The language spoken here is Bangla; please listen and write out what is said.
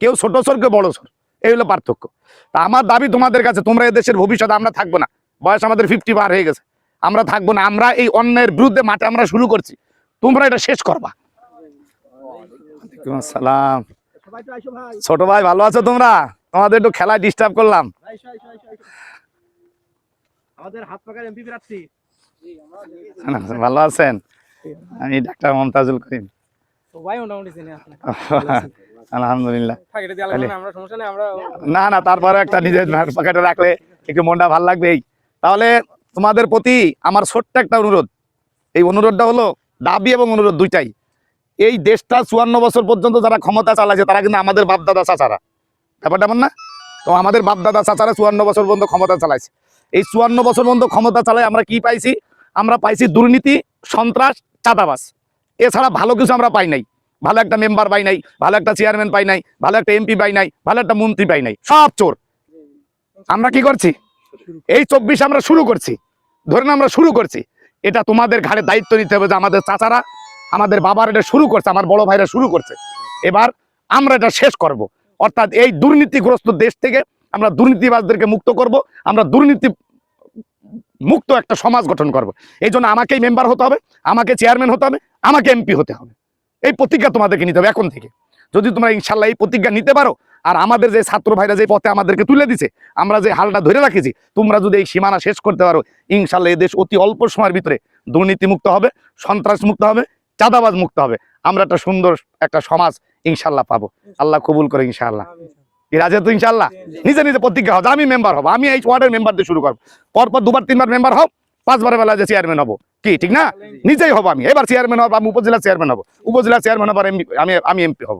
কেউ ছোট সর কেউ বড় সর এই হলো পার্থক্য। তা আমার দাবি তোমাদের কাছে তোমরা এই দেশের ভবিষ্যৎ আমরা থাকব না। বয়স আমাদের ফিফটি পার হয়ে গেছে। আমরা থাকব না। আমরা এই অন্যায়ের বিরুদ্ধে মাঠে আমরা শুরু করছি। তোমরা এটা শেষ করবা। ভাই ছোট ভাই ভালো আছো তোমরা? তোমাদের একটু খেলায় ডিস্টার্ব করলাম। ভালো আছেন? আমি ডাক্তার মমতাজুল করিম। আলহামদুলিল্লাহ। থাকে এটা দিয়ে আলাদা না, আমরা সমস্যা নেই আমরা না না তারপরে একটা নিজের পকেটে রাখলে একটু মনটা ভালো লাগবেই তাহলে তোমাদের প্রতি আমার ছোট্ট একটা অনুরোধ। এই অনুরোধটা হলো দাবি এবং অনুরোধ দুইটাই। এই দেশটা চুয়ান্ন বছর পর্যন্ত যারা ক্ষমতা চালাচ্ছে তারা কিন্তু আমাদের বাপদাদা চাচারা। ব্যাপারটা এমন না? তো আমাদের বাপদাদা চাচারা চুয়ান্ন বছর পর্যন্ত ক্ষমতা চালাইছে। এই চুয়ান্ন বছর পর্যন্ত ক্ষমতা চালায় আমরা কি পাইছি? আমরা পাইছি দুর্নীতি সন্ত্রাস চাঁদাবাস এছাড়া ভালো কিছু আমরা পাই নাই। ভালো একটা মেম্বার পাই নাই, ভালো একটা চেয়ারম্যান পাই নাই, ভালো একটা এমপি পাই নাই, ভালো একটা মন্ত্রী পাই নাই, সব চোর। আমরা কি করছি? এই চব্বিশ আমরা শুরু করছি। ধরেন আমরা শুরু করছি। এটা তোমাদের ঘাড়ে দায়িত্ব নিতে হবে যে আমাদের চাচারা, আমাদের বাবার এটা শুরু করছে, আমার বড় ভাইরা শুরু করছে। এবার আমরা এটা শেষ করব। অর্থাৎ এই দুর্নীতিগ্রস্ত দেশ থেকে আমরা দুর্নীতিবাজদেরকে মুক্ত করব, আমরা দুর্নীতি মুক্ত একটা সমাজ গঠন করব। এই জন্য আমাকেই মেম্বার হতে হবে, আমাকে চেয়ারম্যান হতে হবে, আমাকে এমপি হতে হবে। এই প্রতিজ্ঞা তোমাদেরকে নিতে হবে এখন থেকে। যদি তোমরা ইনশাল্লাহ এই প্রতিজ্ঞা নিতে পারো, আর আমাদের যে ছাত্র ভাইরা যে পথে আমাদেরকে তুলে দিছে, আমরা যে হালটা ধরে রাখেছি, তোমরা যদি এই সীমানা শেষ করতে পারো, ইনশাল্লাহ এই দেশ অতি অল্প সময়ের ভিতরে দুর্নীতি মুক্ত হবে সন্ত্রাস মুক্ত হবে চাঁদাবাজ মুক্ত হবে। আমরা একটা সুন্দর একটা সমাজ ইনশাল্লাহ পাবো। আল্লাহ কবুল করে ইনশাআল্লাহ রাজে তো ইনশাল্লাহ নিজে নিজে প্রতিজ্ঞা হবে আমি মেম্বার হব, আমি এই ওয়ার্ডের মেম্বার দিয়ে শুরু করব। পরপর দুবার, তিনবার মেম্বার হব পাঁচবারের বেলা যে চেয়ারম্যান হব। কি, ঠিক না? নিজেই হব আমি। এবার চেয়ারম্যান হব আমি উপজেলা চেয়ারম্যান হব। উপজেলা চেয়ারম্যান হবার আমি আমি এমপি হব।